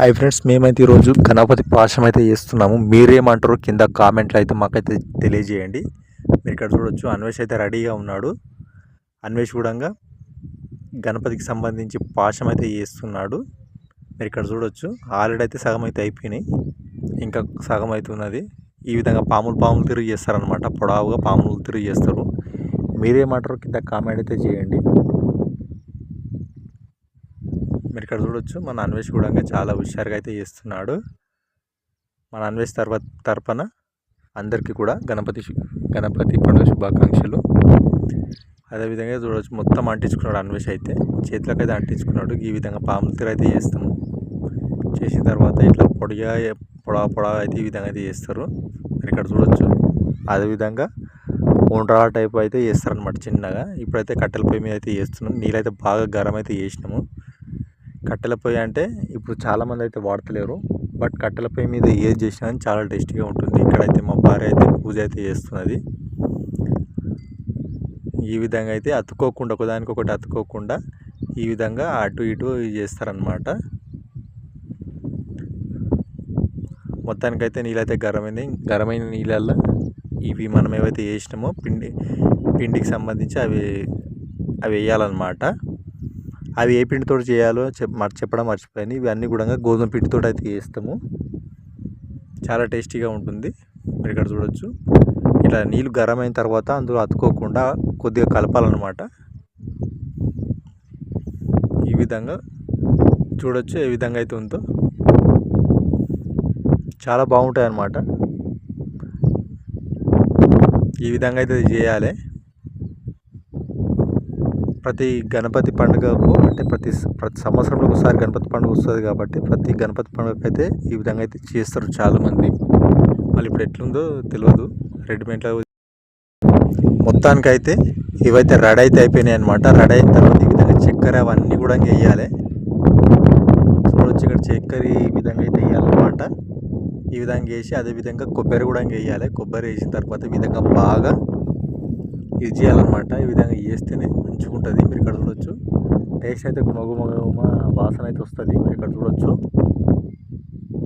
Hi friends మేమైతే ఈరోజు గణపతి పాశం అయితే చేస్తున్నాము. మీరేమంటారు కింద కామెంట్లు అయితే మాకైతే తెలియజేయండి. మీరు ఇక్కడ చూడొచ్చు అన్వేష్ అయితే రెడీగా ఉన్నాడు. అన్వేష్ కూడా గణపతికి సంబంధించి పాశం అయితే చేస్తున్నాడు. మీరు ఇక్కడ చూడొచ్చు ఆల్రెడీ అయితే సగం అయితే అయిపోయినాయి. ఇంకా సగం అయితే ఉన్నది. ఈ విధంగా పాములు పాములు తిరిగి చేస్తారనమాట పొడవుగా పాములు తిరిగి చేస్తారు. మీరేమంటారు కింద కామెంట్ అయితే చేయండి మీరు ఇక్కడ చూడొచ్చు. మన అన్వేష్ కూడా చాలా హుషారుగా అయితే చేస్తున్నాడు. మన అన్వేష్ తర్వాత తరపున అందరికీ కూడా గణపతి గణపతి పండుగ శుభాకాంక్షలు. అదేవిధంగా చూడవచ్చు మొత్తం అంటించుకున్నాడు అన్వేష్ అయితే. చేతులకు అయితే అంటించుకున్నాడు. ఈ విధంగా పాములు అయితే చేస్తాము చేసిన తర్వాత ఇట్లా పొడిగా పొడవ పొడవ అయితే ఈ విధంగా అయితే చేస్తారు. మీరు ఇక్కడ చూడొచ్చు. అదేవిధంగా ఉండ్రాల టైప్ అయితే చేస్తారనమాట చిన్నగా. ఇప్పుడైతే కట్టెల పొయ్యి మీద అయితే చేస్తున్నాం. నీళ్ళైతే బాగా గరం అయితే చేసినాము. కట్టెల పొయ్యి అంటే ఇప్పుడు చాలామంది అయితే వాడతలేరు. బట్ కట్టెల పొయ్యి మీద ఏది చేసినా చాలా టేస్టీగా ఉంటుంది. ఇక్కడైతే మా భార్య అయితే పూజ అయితే చేస్తున్నది. ఈ విధంగా అయితే అతుక్కోకుండా ఒకదానికి ఒకటి అతుక్కోకుండా ఈ విధంగా అటు ఇటు చేస్తారనమాట మొత్తానికైతే నీళ్ళైతే గరమైంది. గరమైన నీళ్ళల్లో ఇవి మనం ఏవైతే వేసినామో పిండి పిండికి సంబంధించి అవి అవి వేయాలన్నమాట. అవి ఏ పిండితో చేయాలో చెప్ చెప్పడం మర్చిపోయాను. ఇవి అన్నీ కూడా గోధుమ పిండితో అయితే చేస్తాము. చాలా టేస్టీగా ఉంటుంది. మీరు ఇక్కడ చూడొచ్చు. ఇట్లా నీళ్ళు గరం అయిన తర్వాత అందులో అతుక్కోకుండా కొద్దిగా కలపాలన్నమాట. ఈ విధంగా చూడొచ్చు ఏ విధంగా అయితే ఉందో. చాలా బాగుంటాయి అన్నమాట ఈ విధంగా అయితే చేయాలి. ప్రతి గణపతి పండుగకు అంటే ప్రతి ప్రతి సంవత్సరంలో ఒకసారి గణపతి పండుగ వస్తుంది కాబట్టి ప్రతి గణపతి పండుగకి అయితే ఈ విధంగా అయితే చేస్తారు చాలామంది. మళ్ళీ ఇప్పుడు ఎట్లుందో తెలియదు రెడీమేడ్లో మొత్తానికి అయితే ఇవైతే రెడీ అయితే అయిపోయినాయి అనమాట రెడీ అయిన తర్వాత ఈ విధంగా చక్కెర అవన్నీ కూడా వేయాలి. చూడొచ్చు ఇక్కడ చక్కెర ఈ విధంగా అయితే వేయాలన్నమాట. ఈ విధంగా వేసి అదే విధంగా కొబ్బరి కూడా వేయాలి. కొబ్బరి వేసిన తర్వాత ఈ విధంగా బాగా ఇది చేయాలన్నమాట. ఈ విధంగా చేస్తేనే మంచిగా ఉంటుంది మీరు ఇక్కడ చూడొచ్చు. టేస్ట్ అయితే మగు గుమ వాసన అయితే వస్తుంది. మీరు ఇక్కడ చూడొచ్చు.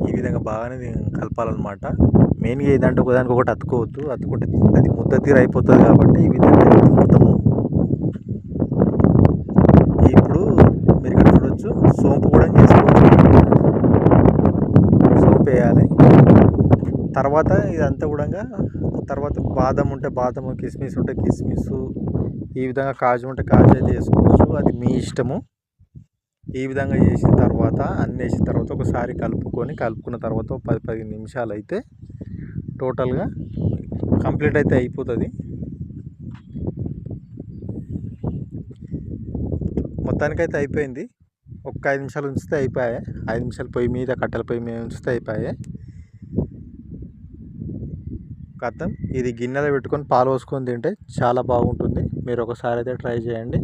ఈ విధంగా బాగానే కలపాలన్నమాట. మెయిన్గా ఏదంటే ఒకదానికి ఒకటి అతుకోవద్దు అతుకుంటే అది ముద్ద తీర అయిపోతుంది కాబట్టి ఈ విధంగా మొత్తము ఇప్పుడు మీరు ఇక్కడ చూడొచ్చు సోంపు కూడా వేసుకోవచ్చు సోంపు వేయాలి తర్వాత ఇదంతా కూడా తర్వాత బాదం ఉంటే బాదం కిస్మిస్ ఉంటే కిస్మిస్ ఈ విధంగా కాజు ఉంటే కాజు అయితే వేసుకోవచ్చు. అది మీ ఇష్టము. ఈ విధంగా చేసిన తర్వాత అన్నీ వేసిన తర్వాత ఒకసారి కలుపుకొని కలుపుకున్న తర్వాత పది పదిహేను నిమిషాలు అయితే టోటల్గా కంప్లీట్ అయితే అయిపోతుంది. మొత్తానికైతే అయిపోయింది. ఒక్క ఐదు నిమిషాలు ఉంచితే అయిపోయాయి. ఐదు నిమిషాలు పొయ్యి మీద కట్టెల పొయ్యి మీద ఉంచితే అయిపోయాయి. కథం ఇది గిన్నెలో పెట్టుకొని పాలు పోసుకొని తింటే చాలా బాగుంటుంది. మీరు ఒకసారి అయితే ట్రై చేయండి.